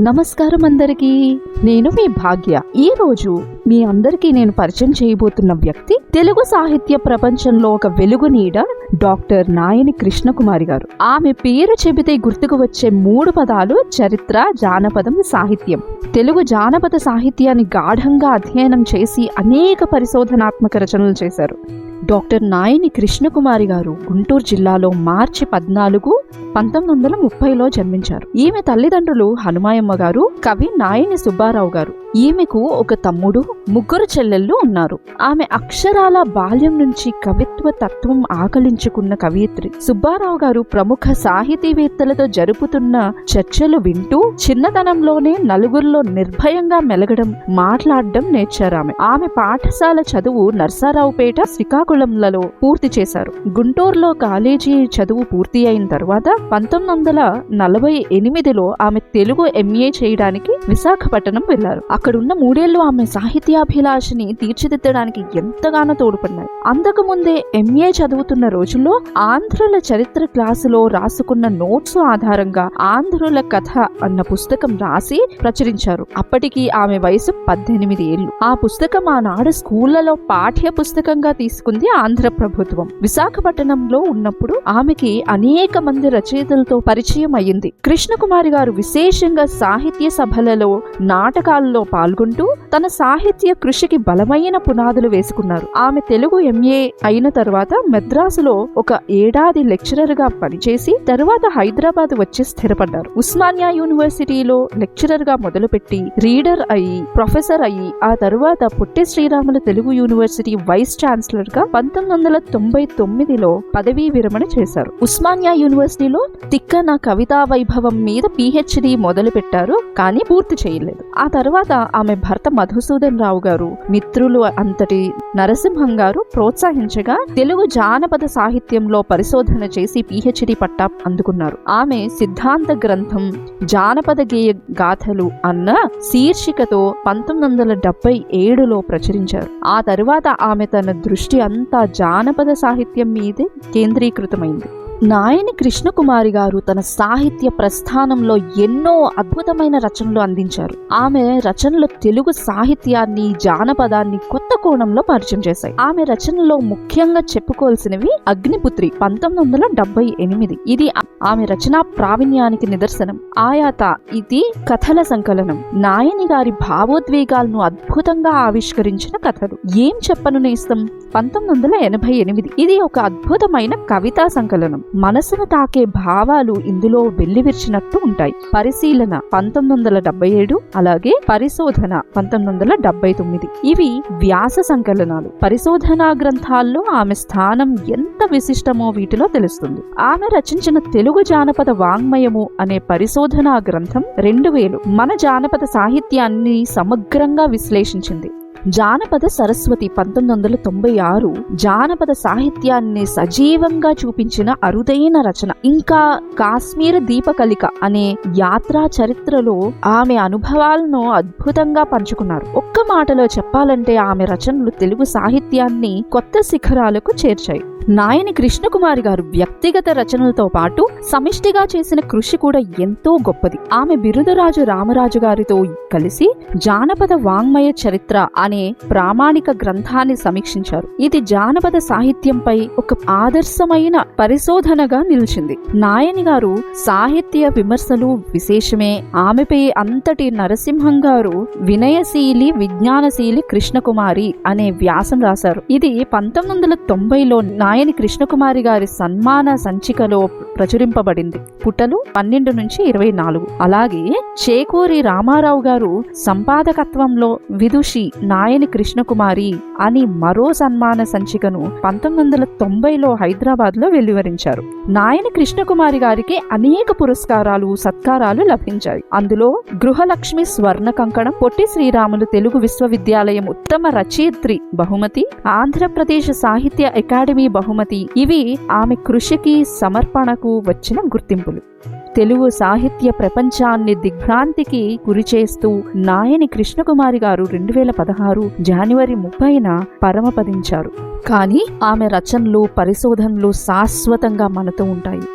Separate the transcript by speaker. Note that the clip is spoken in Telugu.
Speaker 1: నమస్కారం అందరికీ నేను మీ భాగ్య. ఈ రోజు మీ అందరికీ నేను పరిచయం చేయబోతున్న వ్యక్తి తెలుగు సాహిత్య ప్రపంచంలో ఒక వెలుగు నీడ డాక్టర్ నాయని కృష్ణకుమారి గారు. ఆమె పేరు చెబితే గుర్తుకు వచ్చే మూడు పదాలు చరిత్ర జానపదం సాహిత్యం. తెలుగు జానపద సాహిత్యాన్ని గాఢంగా అధ్యయనం చేసి అనేక పరిశోధనాత్మక రచనలు చేశారు. డాక్టర్ నాయని కృష్ణకుమారి గారు గుంటూరు జిల్లాలో మార్చి పద్నాలుగు పంతొమ్మిది వందల ముప్పైలో జన్మించారు. ఈమె తల్లిదండ్రులు హనుమాయమ్మ గారు కవి నాయని సుబ్బారావు గారు. ఈమెకు ఒక తమ్ముడు ముగ్గురు చెల్లెళ్ళు ఉన్నారు. ఆమె అక్షరాల బాల్యం నుంచి కవిత్వ తత్వం ఆకలించుకున్న కవయిత్రి. సుబ్బారావు గారు ప్రముఖ సాహితీవేత్తలతో జరుపుతున్న చర్చలు వింటూ చిన్నతనంలోనే నలుగురిలో నిర్భయంగా మెలగడం మాట్లాడడం నేర్చారామె ఆమె. పాఠశాల చదువు నర్సారావుపేట శ్రీకాకుళంలలో పూర్తి చేశారు. గుంటూరులో కాలేజీ చదువు పూర్తి అయిన తర్వాత పంతొమ్మిది వందల నలభై ఎనిమిదిలో ఆమె తెలుగు ఎంఏ చేయడానికి విశాఖపట్నం వెళ్ళారు అక్కడున్న మూడేళ్ళు ఆమె సాహిత్యాభిలాషని తీర్చిదిద్దడానికి ఎంతగానో తోడ్పడినాయి. అంతకు ముందే ఎంఏ చదువుతున్న రోజుల్లో ఆంధ్రుల చరిత్ర క్లాసులో రాసుకున్న నోట్స్ ఆధారంగా ఆంధ్రుల కథ అన్న పుస్తకం రాసి ప్రచురించారు. అప్పటికి ఆమె వయసు పద్దెనిమిది ఏళ్ళు ఆ పుస్తకం ఆనాడు స్కూళ్ళలో పాఠ్య పుస్తకంగా తీసుకుంది ఆంధ్ర ప్రభుత్వం. విశాఖపట్నంలో ఉన్నప్పుడు ఆమెకి అనేక మంది రచయితలతో పరిచయం అయ్యింది. కృష్ణకుమారి గారు విశేషంగా సాహిత్య సభలలో నాటకాల్లో పాల్గొంటూ తన సాహిత్య కృషికి బలమైన పునాదులు వేసుకున్నారు. ఆమె తెలుగు ఎంఏ అయిన తర్వాత మెద్రాసులో ఒక ఏడాది లెక్చరర్గా పనిచేసి తర్వాత హైదరాబాద్ వచ్చి స్థిరపడ్డారు. ఉస్మానియా యూనివర్సిటీలో లెక్చరర్గా మొదలుపెట్టి రీడర్ అయ్యి ప్రొఫెసర్ అయ్యి ఆ తరువాత పుట్టి శ్రీరాములు తెలుగు యూనివర్సిటీ వైస్ ఛాన్సలర్గా పంతొమ్మిది వందల తొంభై తొమ్మిదిలో పదవీ విరమణ చేశారు. ఉస్మానియా యూనివర్సిటీలో తిక్క నా కవితా వైభవం మీద పిహెచ్డి మొదలు పెట్టారు కానీ పూర్తి చేయలేదు. ఆ తర్వాత ఆమె భర్త మధుసూదన్ రావు గారు మిత్రులు అంతటి నరసింహం గారు ప్రోత్సహించగా తెలుగు జానపద సాహిత్యంలో పరిశోధన చేసి పిహెచ్డి పట్టా అందుకున్నారు. ఆమె సిద్ధాంత గ్రంథం జానపద గేయ గాథలు అన్న శీర్షికతో పంతొమ్మిది వందల డెబ్బై ఏడులో ప్రచురించారు. ఆ తరువాత ఆమె తన దృష్టి అంతా జానపద సాహిత్యం మీదే కేంద్రీకృతమైంది. నాయని కృష్ణకుమారి గారు తన సాహిత్య ప్రస్థానంలో ఎన్నో అద్భుతమైన రచనలు అందించారు. ఆమె రచనలు తెలుగు సాహిత్యాన్ని జానపదాన్ని కొత్త కోణంలో పరిచయం చేశాయి. ఆమె రచనలో ముఖ్యంగా చెప్పుకోవాల్సినవి అగ్నిపుత్రి పంతొమ్మిది వందల డెబ్బై ఎనిమిది. ఇది ఆమె రచనా ప్రావీణ్యానికి నిదర్శనం. ఆయాత ఇది కథల సంకలనం. నాయని గారి భావోద్వేగాలను అద్భుతంగా ఆవిష్కరించిన కథలు. ఏం చెప్పను నేస్తం పంతొమ్మిది వందల ఎనభై ఎనిమిది. ఇది ఒక అద్భుతమైన కవితా సంకలనం. మనసును తాకే భావాలు ఇందులో వెల్లివిరిచినట్టు ఉంటాయి. పరిశీలన పంతొమ్మిది వందల డెబ్బై ఏడు అలాగే పరిశోధన పంతొమ్మిది వందల డెబ్బై తొమ్మిది. ఇవి వ్యాస సంకలనాలు. పరిశోధనా గ్రంథాల్లో ఆమె స్థానం ఎంత విశిష్టమో వీటిలో తెలుస్తుంది. ఆమె రచించిన తెలుగు జానపద వాంగ్మయము అనే పరిశోధనా గ్రంథం రెండు వేలు. మన జానపద సాహిత్యాన్ని సమగ్రంగా విశ్లేషించింది. జానపద సరస్వతి పంతొమ్మిది వందల తొంభై ఆరు జానపద సాహిత్యాన్ని సజీవంగా చూపించిన అరుదైన రచన. ఇంకా కాశ్మీర దీపకలిక అనే యాత్రా చరిత్రలో ఆమె అనుభవాలను అద్భుతంగా పంచుకున్నారు. ఒక్క మాటలో చెప్పాలంటే ఆమె రచనలు తెలుగు సాహిత్యాన్ని కొత్త శిఖరాలకు చేర్చాయి. నాయని కృష్ణకుమారి గారు వ్యక్తిగత రచనలతో పాటు సమిష్టిగా చేసిన కృషి కూడా ఎంతో గొప్పది. ఆమె బిరుదరాజు రామరాజు గారితో కలిసి జానపద వాంగ్మయ చరిత్ర అనే ప్రామాణిక గ్రంథాన్ని సమీక్షించారు. ఇది జానపద సాహిత్యంపై ఒక ఆదర్శమైన పరిశోధనగా నిలిచింది. నాయని గారు సాహిత్య విమర్శలు విశేషమే. ఆమెపై అంతటి నరసింహం గారు వినయశీలి విజ్ఞానశీలి కృష్ణకుమారి అనే వ్యాసం రాశారు. ఇది పంతొమ్మిది వందల తొంభైలో నాయని కృష్ణకుమారి గారి సన్మాన సంచికలో ప్రచురింపబడింది. పుటలు పన్నెండు నుంచి ఇరవై నాలుగు. అలాగే చేకూరి రామారావు గారు సంపాదకత్వంలో విదుషి నాయని కృష్ణకుమారి అని మరో సన్మాన సంచికను పంతొమ్మిది వందల తొంభైలో హైదరాబాద్లో వెలువరించారు. నాయని కృష్ణకుమారి గారికి అనేక పురస్కారాలు సత్కారాలు లభించాయి. అందులో గృహలక్ష్మి స్వర్ణ కంకణం పొట్టి శ్రీరాములు తెలుగు విశ్వవిద్యాలయం ఉత్తమ రచయిత్రి బహుమతి ఆంధ్రప్రదేశ్ సాహిత్య అకాడమీ బహుమతి. ఇవి ఆమె కృషికి సమర్పణకు వచ్చిన గుర్తింపులు. తెలుగు సాహిత్య ప్రపంచాన్ని దిగ్భ్రాంతికి గురిచేస్తూ నాయని కృష్ణకుమారి గారు రెండు వేల పదహారు జనవరి ముప్పైన పరమపదించారు. కానీ ఆమె రచనలు పరిశోధనలు శాశ్వతంగా మనతో ఉంటాయి.